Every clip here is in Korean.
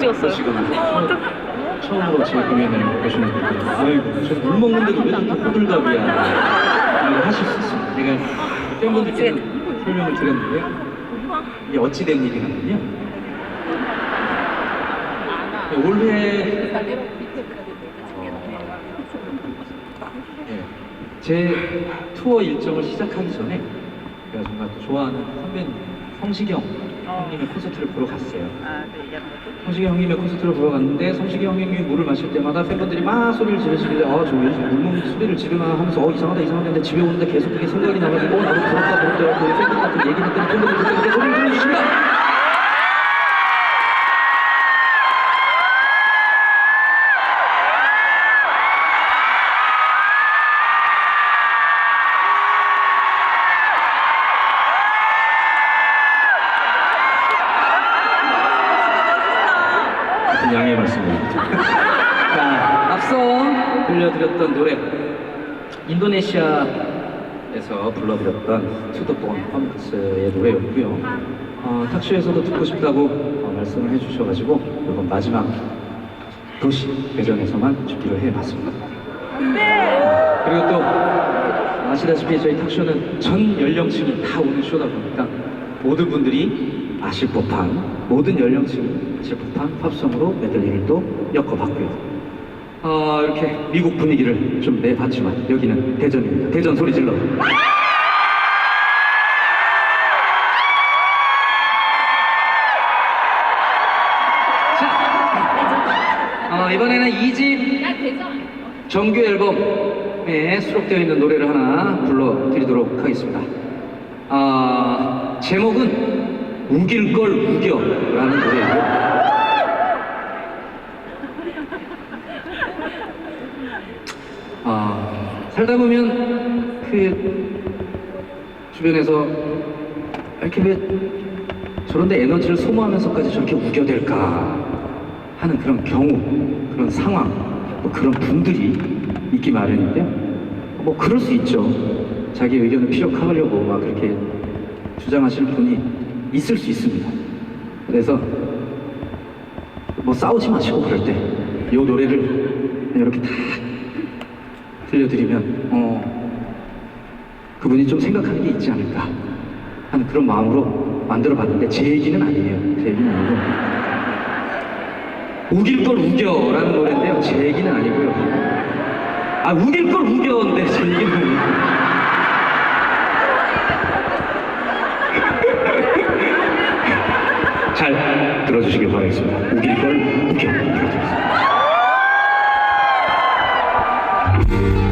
찍었어요. 지금 처음으로 제 공연을 보시는 분들. 아이고 저물 먹는데도 왜 저렇게 호들갑이야? 라고 하실 수 있습니다. 제가 팬분들께는 설명을 드렸는데 이게 어찌 된 일이냐면요. 올해 예, 제 투어 일정을 시작하기 전에 제가 정말 또 좋아하는 선배님 성시경 형님의 콘서트를 보러 갔어요. 아, 네, 얘기하는 거죠? 성시경 형님의 콘서트를 보러 갔는데 성시경 형님이 물을 마실 때마다 팬분들이 막 소리를 지르시길래 아저 요즘 물 먹는 소리를 지르나 하면서 어 이상하다 이상하다 했는데 집에 오는데 계속 그게 생각이 나가지고 어 나도 부럽다 부럽다 그 팬분들한테 얘기 듣더니 팬분들이 그렇게 소리를 질러주십니다. 들려드렸던 노래 인도네시아에서 불러드렸던 투더본 펌프스의 노래였고요. 어, 탁쇼에서도 듣고 싶다고 어, 말씀을 해주셔가지고 이번 마지막 도시 대전에서만 준비를 해봤습니다. 그리고 또 아시다시피 저희 탁쇼는 전 연령층이 다 오는 쇼다 보니까 모든 분들이 아실 법한 모든 연령층이 아실 법한 팝송으로 메들리를 또 엮어봤고요. 어, 이렇게 미국 분위기를 좀 내봤지만 여기는 대전입니다. 대전 소리 질러. 자, 어, 이번에는 2집 정규 앨범에 수록되어 있는 노래를 하나 불러드리도록 하겠습니다. 아, 제목은 우길 걸 우겨라는 노래예요. 살다 보면 그 주변에서 이렇게 왜 저런데 에너지를 소모하면서까지 저렇게 우겨댈까 하는 그런 경우, 그런 상황, 뭐 그런 분들이 있기 마련인데요. 뭐 그럴 수 있죠. 자기 의견을 피력하려고 막 그렇게 주장하시는 분이 있을 수 있습니다. 그래서 뭐 싸우지 마시고 그럴 때 이 노래를 이렇게 딱 들려드리면 어 그분이 좀 생각하는 게 있지 않을까 하는 그런 마음으로 만들어봤는데 제 얘기는 아니에요. 제 얘기는 아니고 우길 걸 우겨라는 노래인데요. 제 얘기는 아니고요. 아 우길 걸 우겨인데 제 얘기는 아니에요. 잘 들어주시길 바라겠습니다. 우길 걸 우겨 들어주세요.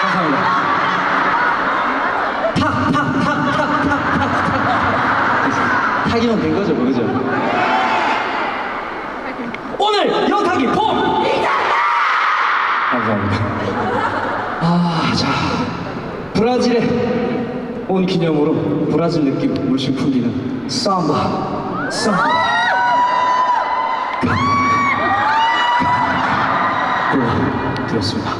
감사합니다. 탁, 탁, 탁, 탁, 탁, 탁, 탁. 탁이면 된 거죠, 그죠? 오늘 영탁이 폼! 감사합니다. 아, 자. 브라질에 온 기념으로 브라질 느낌 물씬 풍기는 삼바, 삼바. 들었습니다.